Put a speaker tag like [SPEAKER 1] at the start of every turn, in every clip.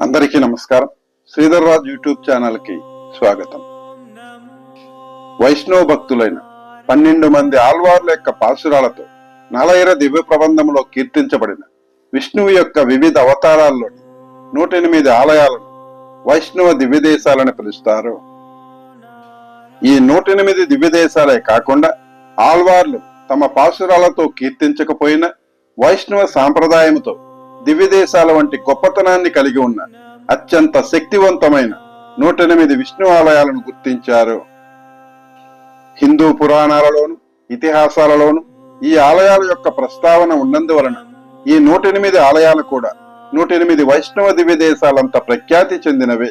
[SPEAKER 1] అందరికీ నమస్కారం. శ్రీధర్ రాజ్ యూట్యూబ్ ఛానల్కి స్వాగతం. వైష్ణవ భక్తులైన పన్నెండు మంది ఆల్వార్ల యొక్క పాశురాలతో నలైర దివ్య ప్రబంధంలో కీర్తించబడిన విష్ణువు యొక్క వివిధ అవతారాల్లోని నూట ఎనిమిది ఆలయాలను వైష్ణవ దివ్య దేశాలని పిలుస్తారు. ఈ నూట ఎనిమిది దివ్య దేశాలే కాకుండా ఆల్వార్లు తమ పాశురాలతో కీర్తించకపోయినా వైష్ణవ సాంప్రదాయంతో దివ్యదేశాల వంటి గొప్పతనాన్ని కలిగి ఉన్న అత్యంత శక్తివంతమైన నూట ఎనిమిది విష్ణు ఆలయాలను గుర్తించారు. హిందూ పురాణాలలోను ఇతిహాసాలలోను ఈ ఆలయాల యొక్క ప్రస్తావన ఉన్నందువలన ఈ నూట ఎనిమిది ఆలయాలు కూడా నూట ఎనిమిది వైష్ణవ దివ్య దేశాలంత ప్రఖ్యాతి చెందినవే.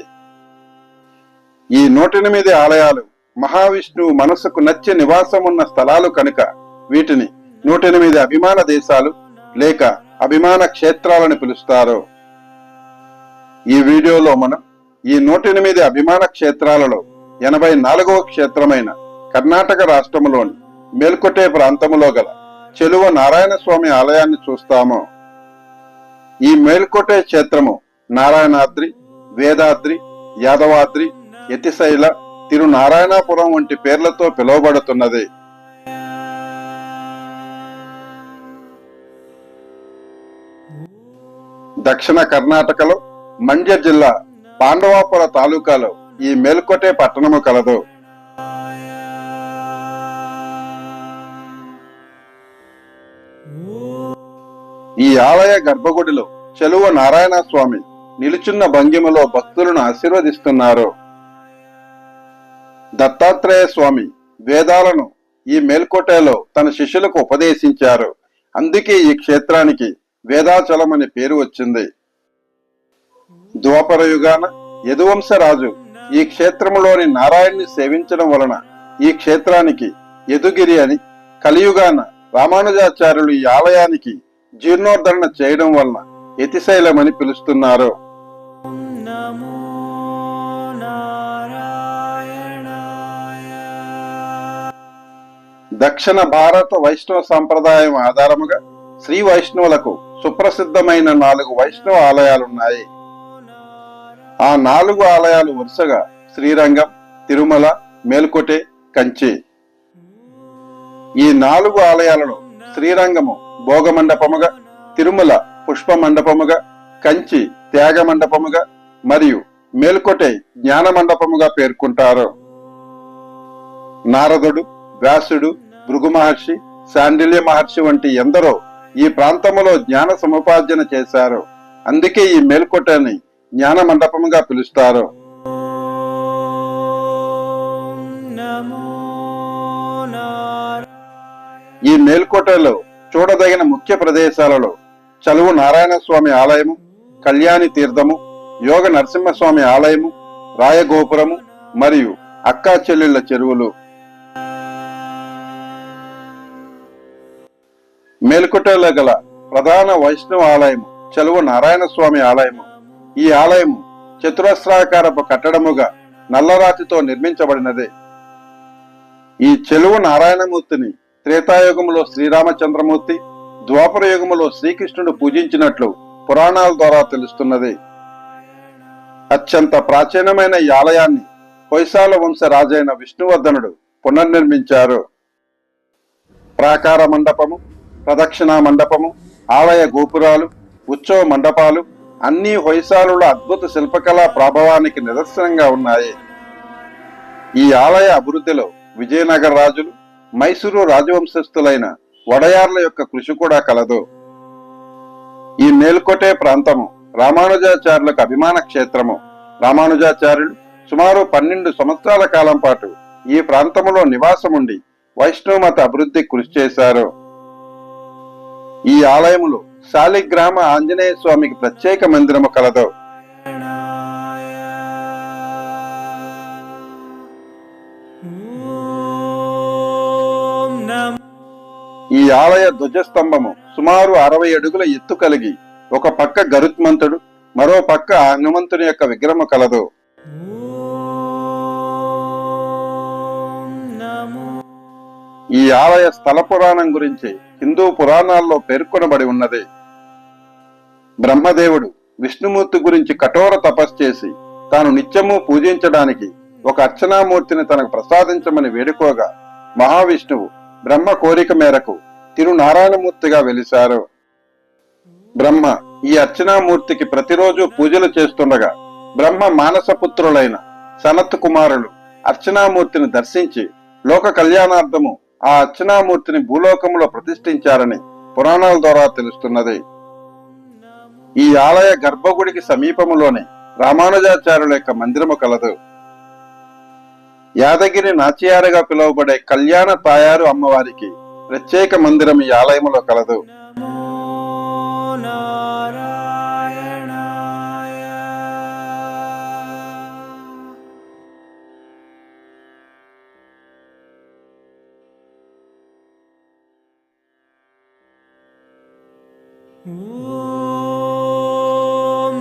[SPEAKER 1] ఈ నూట ఎనిమిది ఆలయాలు మహావిష్ణువు మనసుకు నచ్చే నివాసం ఉన్న స్థలాలు కనుక వీటిని నూట ఎనిమిది అభిమాన దేశాలు లేక అభిమాన క్షేత్రాలని పిలుస్తారు. ఈ వీడియోలో మనం ఈ నూట ఎనిమిది అభిమాన క్షేత్రాలలో ఎనభై నాలుగవ క్షేత్రమైన కర్ణాటక రాష్ట్రములోని మేల్కొటే ప్రాంతములో గల చెలువ నారాయణ స్వామి ఆలయాన్ని చూస్తాము. ఈ మేల్కొటే క్షేత్రము నారాయణాద్రి వేదాద్రి యాదవాద్రి యతిశైల తిరునారాయణాపురం వంటి పేర్లతో పిలువబడుతున్నది. దక్షిణ కర్ణాటకలో మండ్య జిల్లా పాండవాపుర తాలూకాలో ఈ మేల్కొటే పట్టణము కలదు. ఈ ఆలయ గర్భగుడిలో చెలువ నారాయణ స్వామి నిలుచున్న భంగిమలో భక్తులను ఆశీర్వదిస్తున్నారు. దత్తాత్రేయ స్వామి వేదాలను ఈ మేల్కోటలో తన శిష్యులకు ఉపదేశించారు. అందుకే ఈ క్షేత్రానికి వేదాచలం అనే పేరు వచ్చింది. ద్వాపర యుగాన యదువంశరాజు ఈ క్షేత్రములోని నారాయణ్ణి సేవించడం వలన ఈ క్షేత్రానికి యదుగిరి అని కలియుగాన రామానుజాచార్యులు ఈ ఆలయానికి జీర్ణోద్ధరణ చేయడం వలన యతిశైలమని పిలుస్తున్నారు. దక్షిణ భారత వైష్ణవ సంప్రదాయం ఆధారముగా శ్రీ వైష్ణవులకు సుప్రసిద్ధమైన నాలుగు వైష్ణవ ఆలయాలున్నాయి. ఆ నాలుగు ఆలయాలు వరుసగా శ్రీరంగం తిరుమల మేల్కొటే కంచి. ఈ నాలుగు ఆలయాలలో శ్రీరంగము భోగ మండపముగా తిరుమల పుష్ప మండపముగా కంచి త్యాగ మండపముగా మరియు మేల్కొటే జ్ఞాన మండపముగా పేర్కొంటారు. నారదుడు వ్యాసుడు భృగు మహర్షి శాండిల్య మహర్షి వంటి ఎందరో ఈ ప్రాంతంలో జ్ఞాన సముపార్జన చేశారు. అందుకే ఈ మేల్కోటని జ్ఞాన మండపంగా పిలుస్తారు. ఈ మేల్కోటలో చూడదగిన ముఖ్య ప్రదేశాలలో చలువు నారాయణ స్వామి ఆలయము కళ్యాణి తీర్థము యోగ నరసింహస్వామి ఆలయము రాయగోపురము మరియు అక్కా చెల్లెళ్ళ చెరువులు. మేల్కొటలో గల ప్రధాన వైష్ణవ ఆలయము చెలువ నారాయణ స్వామి ఆలయము. ఈ ఆలయము చతురస్రాకారపు కట్టడముగా నల్లరాతితో నిర్మించబడినదే. ఈ చెలువ నారాయణమూర్తిని త్రేతాయుగములో శ్రీరామచంద్రమూర్తి ద్వాపర యుగములో శ్రీకృష్ణుడు పూజించినట్లు పురాణాల ద్వారా తెలుస్తున్నది. అత్యంత ప్రాచీనమైన ఈ ఆలయాన్ని హొయసాల వంశ రాజైన విష్ణువర్ధనుడు పునర్నిర్మించారు. ప్రాకార మండపము ప్రదక్షిణా మండపము ఆలయ గోపురాలు ఉత్సవ మండపాలు అన్ని హొయసాలుల అద్భుత శిల్పకళా ప్రభావానికి నిదర్శనంగా ఉన్నాయి. ఈ ఆలయ అభివృద్ధిలో విజయనగర రాజులు మైసూరు రాజవంశస్థులైన వడయార్ల యొక్క కృషి కూడా కలదు. ఈ మేల్కొటే ప్రాంతము రామానుజాచార్యులకు అభిమాన క్షేత్రము. రామానుజాచార్యులు సుమారు పన్నెండు సంవత్సరాల కాలం పాటు ఈ ప్రాంతములో నివాసముండి వైష్ణవ మత అభివృద్ధి కృషి చేశారు. ఈ ఆలయములో శాలిగ్రామ ఆంజనేయ స్వామికి ప్రత్యేక మందిరము కలదు. ఈ ఆలయ ధ్వజస్తంభము సుమారు అరవై అడుగుల ఎత్తు కలిగి ఒక పక్క గరుత్మంతుడు మరో పక్క హనుమంతుని యొక్క విగ్రహము కలదు. ఈ ఆలయ స్థల పురాణం గురించి హిందూ పురాణాల్లో పేర్కొనబడి ఉన్నది. బ్రహ్మదేవుడు విష్ణుమూర్తి గురించి కఠోర తపస్సు చేసి తాను నిత్యము పూజించడానికి ఒక అర్చనామూర్తిని తనకు ప్రసాదించమని వేడుకోగా మహావిష్ణువు బ్రహ్మ కోరిక మేరకు తిరునారాయణమూర్తిగా వెలిశారు. బ్రహ్మ ఈ అర్చనామూర్తికి ప్రతిరోజు పూజలు చేస్తుండగా బ్రహ్మ మానసపుత్రులైన సనత్ కుమారులు అర్చనామూర్తిని దర్శించి లోక కళ్యాణార్థము ఆ అర్చనామూర్తిని భూలోకంలో ప్రతిష్ఠించారని పురాణాల ద్వారా తెలుస్తున్నది. ఈ ఆలయ గర్భగుడికి సమీపములోనే రామానుజాచార్యుల యొక్క మందిరము కలదు. యాదగిరి నాచియారగా పిలువబడే కళ్యాణ తాయారు అమ్మవారికి ప్రత్యేక మందిరం ఈ ఆలయములో కలదు.
[SPEAKER 2] ॐ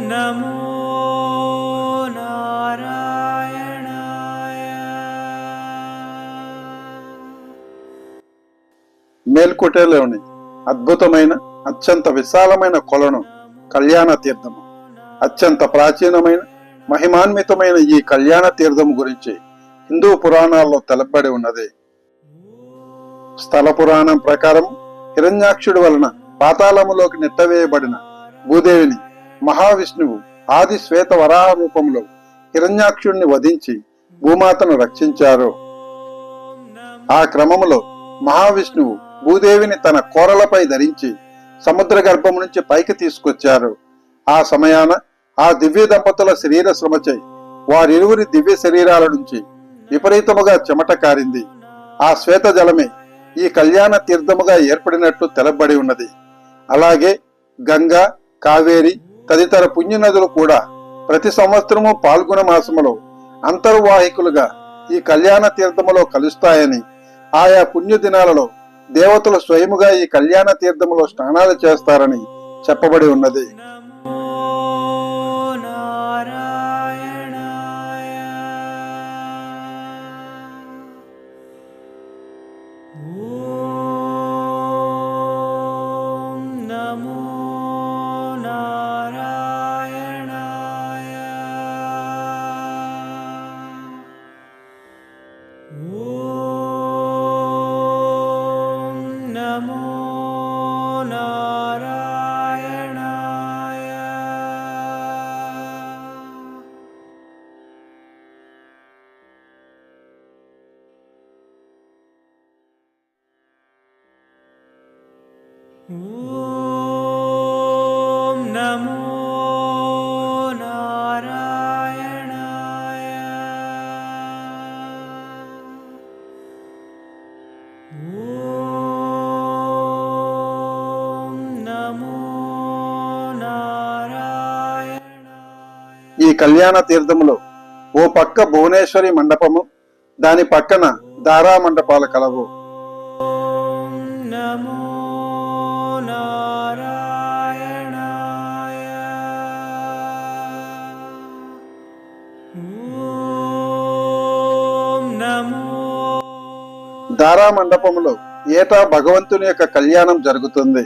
[SPEAKER 2] नमो नारायणाय
[SPEAKER 1] మేల్కోటలోని అద్భుతమైన అత్యంత విశాలమైన కొలను కళ్యాణ తీర్థము అత్యంత ప్రాచీనమైన మహిమాన్వితమైన ఈ కళ్యాణ తీర్థము గురించి హిందూ పురాణాల్లో తెలపబడి ఉన్నది స్థల పురాణం ప్రకారం హిరణ్యాక్షుడి వలన పాతాళములోకి నెట్టవేయబడిన భూదేవిని మహావిష్ణువు ఆది శ్వేత వరాహ రూపంలో హిరణ్యాక్షుణ్ణి వధించి భూమాతను రక్షించారు. ఆ క్రమములో మహావిష్ణువు భూదేవిని తన కోరలపై ధరించి సముద్ర గర్భం నుంచి పైకి తీసుకొచ్చారు. ఆ సమయాన ఆ దివ్య దంపతుల శరీర శ్రమచై వారిరువురి దివ్య శరీరాల నుంచి విపరీతముగా చెమట కారింది. ఆ శ్వేత జలమే ఈ కళ్యాణ తీర్థముగా ఏర్పడినట్లు తెలబడి ఉన్నది. అలాగే గంగా కావేరి తదితర పుణ్య నదులు కూడా ప్రతి సంవత్సరము పాల్గొన మాసములో అంతర్వాహికులుగా ఈ కళ్యాణ తీర్థములో కలుస్తాయని ఆయా పుణ్య దినాలలో దేవతలు స్వయముగా ఈ కళ్యాణ తీర్థములో స్నానాలు చేస్తారని చెప్పబడి ఉన్నది. ఈ కళ్యాణ తీర్థములో ఓ పక్క భువనేశ్వరి మండపము దాని పక్కన దారా మండపాలు కలవు. దారా మండపంలో ఏటా భగవంతుని యొక్క కళ్యాణం జరుగుతుంది.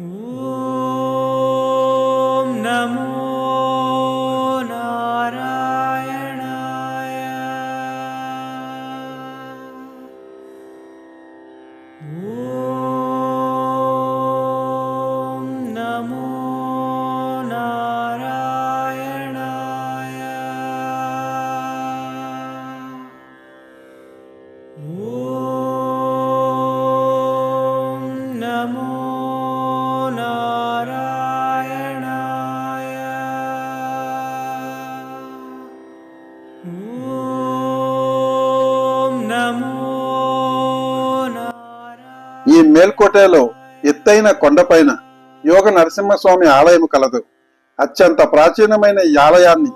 [SPEAKER 2] ॐ
[SPEAKER 1] ఈ మేల్కోటలో ఎత్తైన కొండపైన యోగ నరసింహస్వామి ఆలయం కలదు. అత్యంత ప్రాచీనమైన ఈ ఆలయాన్ని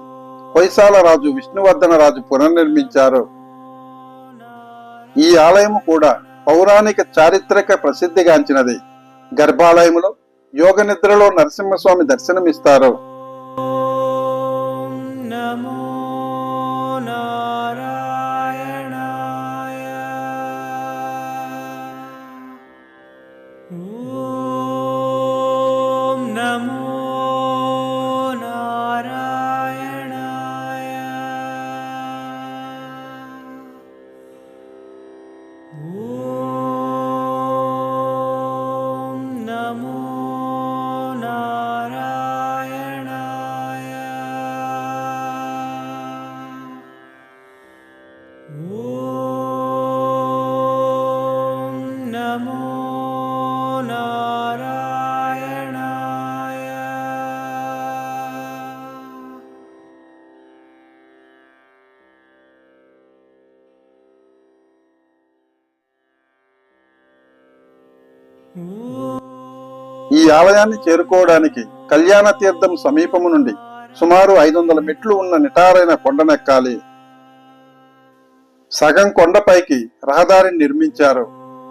[SPEAKER 1] హొయసాల రాజు విష్ణువర్ధన రాజు పునర్నిర్మించారు. ఈ ఆలయం కూడా పౌరాణిక చారిత్రక ప్రసిద్ధిగాంచినది. గర్భాలయములో యోగ నిద్రలో నరసింహస్వామి దర్శనమిస్తారు. నమో ఆలయాన్ని చేరుకోవడానికి కళ్యాణ తీర్థం సమీపము నుండి సుమారు ఐదు వందల మెట్లు ఉన్న నిటారైన కొండనెక్కాలి. సగం కొండపైకి రహదారిని నిర్మించారు.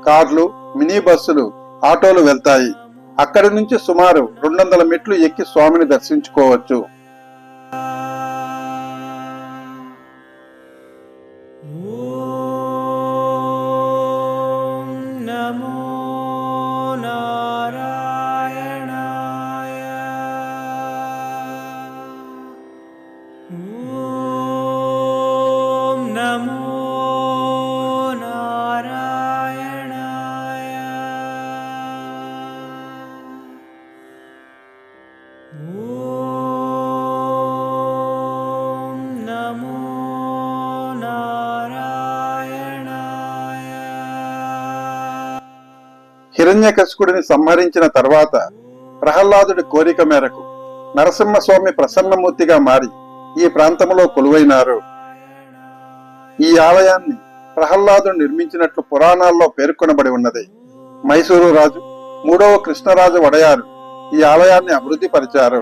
[SPEAKER 1] కార్లు మినీ బస్సులు ఆటోలు వెళ్తాయి. అక్కడి నుంచి సుమారు రెండు వందల మెట్లు ఎక్కి స్వామిని దర్శించుకోవచ్చు. హిరణ్యకశికుడిని సంహరించిన తర్వాత ప్రహ్లాదుడి కోరిక మేరకు నరసింహస్వామి ప్రసన్నమూర్తిగా మారి ఈ ప్రాంతంలో కొలువైనారు. ఈ ఆలయాన్ని ప్రహ్లాదుడు నిర్మించినట్లు పురాణాల్లో పేర్కొనబడి ఉన్నది. మైసూరు రాజు మూడవ కృష్ణరాజు వడయారు ఈ ఆలయాన్ని అభివృద్ధి పరిచారు.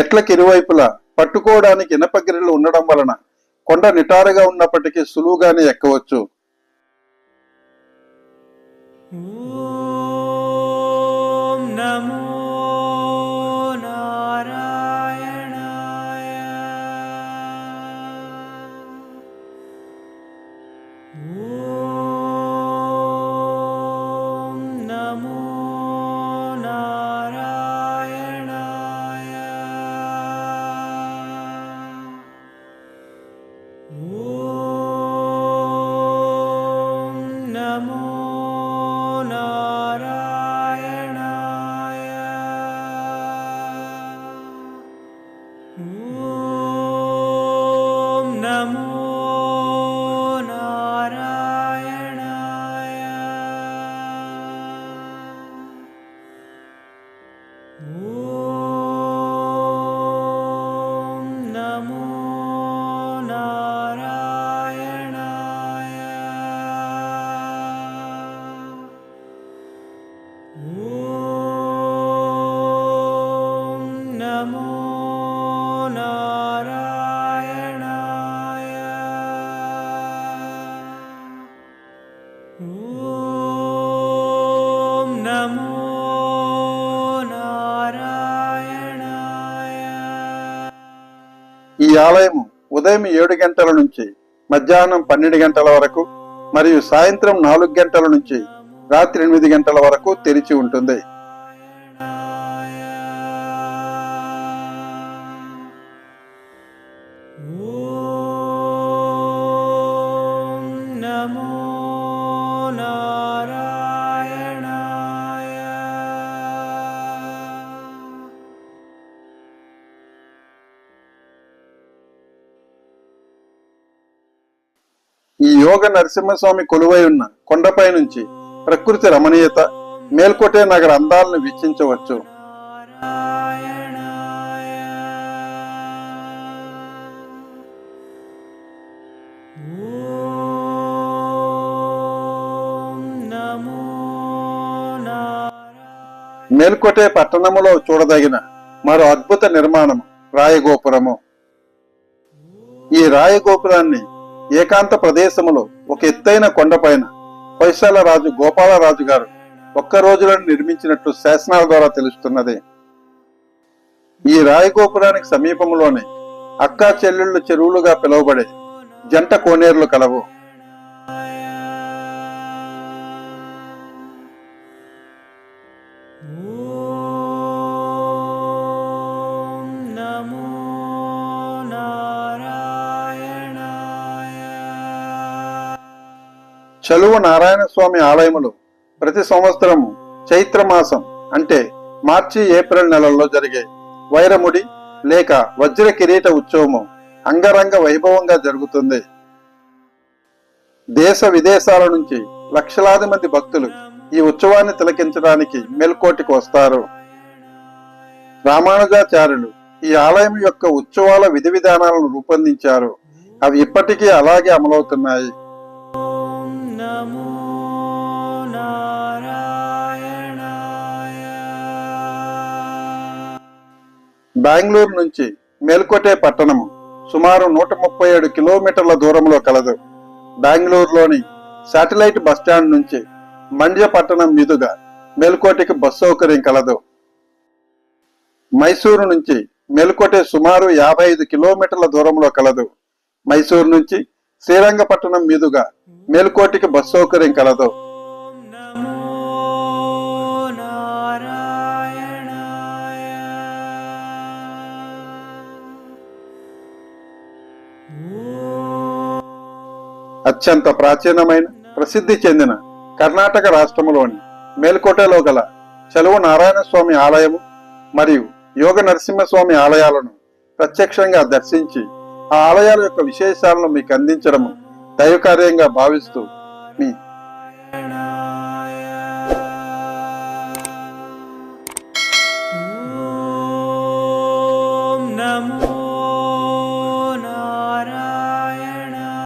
[SPEAKER 1] మెట్లకి ఇరువైపులా పట్టుకోవడానికి ఇనపగిరిలు ఉండడం వలన కొండ నిటారుగా ఉన్నప్పటికీ సులువుగానే ఎక్కవచ్చు. ఆలయం ఉదయం ఏడు గంటల నుంచి మధ్యాహ్నం పన్నెండు గంటల వరకు మరియు సాయంత్రం నాలుగు గంటల నుంచి రాత్రి ఎనిమిది గంటల వరకు తెరిచి ఉంటుంది. ఈ యోగ నరసింహస్వామి కొలువై ఉన్న కొండపై నుంచి ప్రకృతి రమణీయత మేల్కోటే నగర అందాలను వీక్షించవచ్చు. మేల్కోటే పట్టణములో చూడదగిన మరో అద్భుత నిర్మాణం రాయగోపురము. ఈ రాయగోపురాన్ని ఏకాంత ప్రదేశములో ఒక ఎత్తైన కొండపైన హొయసాల రాజు గోపాలరాజు గారు ఒక్క రోజులో నిర్మించినట్లు శాసనాల ద్వారా తెలుస్తున్నది. ఈ రాయగోపురానికి సమీపంలోనే అక్కా చెల్లెళ్ళు చెరువులుగా పిలువబడే జంట కోనేరులు కలవు. చలువ నారాయణ స్వామి ఆలయములు ప్రతి సంవత్సరము చైత్ర మాసం అంటే మార్చి ఏప్రిల్ నెలల్లో జరిగే వైరముడి లేక వజ్ర కిరీట ఉత్సవము అంగరంగ వైభవంగా జరుగుతుంది. దేశ విదేశాల నుంచి లక్షలాది మంది భక్తులు ఈ ఉత్సవాన్ని తిలకించడానికి మెల్కోటికి వస్తారు. రామానుజాచార్యులు ఈ ఆలయం యొక్క ఉత్సవాల విధి విధానాలను రూపొందించారు. అవి ఇప్పటికీ అలాగే అమలవుతున్నాయి.
[SPEAKER 2] నారాయణాయ
[SPEAKER 1] బెంగళూరు నుంచి మేల్కోటే పట్టణము సుమారు నూట ముప్పై ఏడు కిలోమీటర్ల దూరంలో కలదు. బెంగళూరులోని శాటిలైట్ బస్టాండ్ నుంచి మండ్య పట్టణం మీదుగా మేల్కోటెకి బస్ సౌకర్యం కలదు. మైసూరు నుంచి మేల్కోటే సుమారు యాభై ఐదు కిలోమీటర్ల దూరంలో కలదు. మైసూరు నుంచి శ్రీరంగపట్టణం మీదుగా మేల్కోటికి బస్ సౌకర్యం కలదు. అత్యంత ప్రాచీనమైన ప్రసిద్ధి చెందిన కర్ణాటక రాష్ట్రములోని మేల్కోటలో గల చలువ నారాయణ స్వామి ఆలయము మరియు యోగ నరసింహస్వామి ఆలయాలను ప్రత్యక్షంగా దర్శించి ఆ ఆలయాల యొక్క విశేషాలను మీకు అందించడము దైవకార్యంగా భావిస్తూ మీ